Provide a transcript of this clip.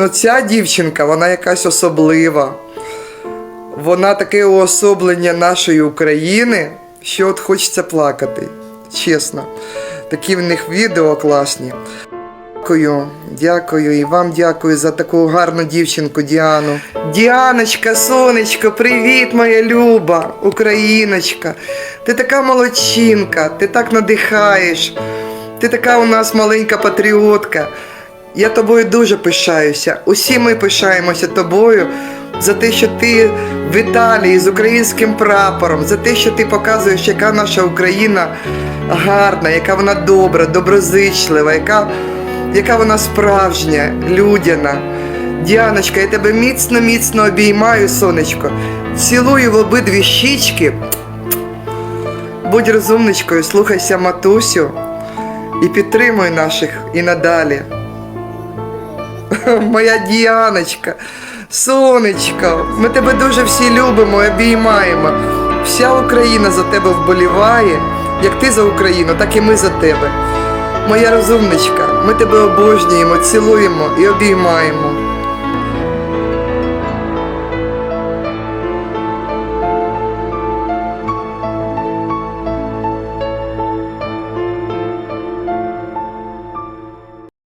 Ну ця дівчинка, вона якась особлива. Вона таке уособлення нашої України, що от хочеться плакати. Чесно. Такі в них відео класні. Дякую, дякую і вам дякую за таку гарну дівчинку Діану. Діаночка, сонечко, привіт, моя люба, україночка. Ти така молодчинка, ти так надихаєш. Ти така у нас маленька патріотка. Я тобою дуже пишаюся. Усі ми пишаємося тобою за те, що ти в Італії з українським прапором, за те, що ти показуєш, яка наша Україна гарна, яка вона добра, доброзичлива, яка, яка вона справжня, людяна. Діаночка, я тебе міцно, міцно обіймаю, сонечко. Цілую в обидві щічки. Будь розумничкою, слухайся матусю і підтримуй наших і надалі. Моя Діаночка, сонечко, ми тебе дуже всі любимо і обіймаємо. Вся Україна за тебе вболіває, як ти за Україну, так і ми за тебе. Моя розумничка, ми тебе обожнюємо, цілуємо і обіймаємо.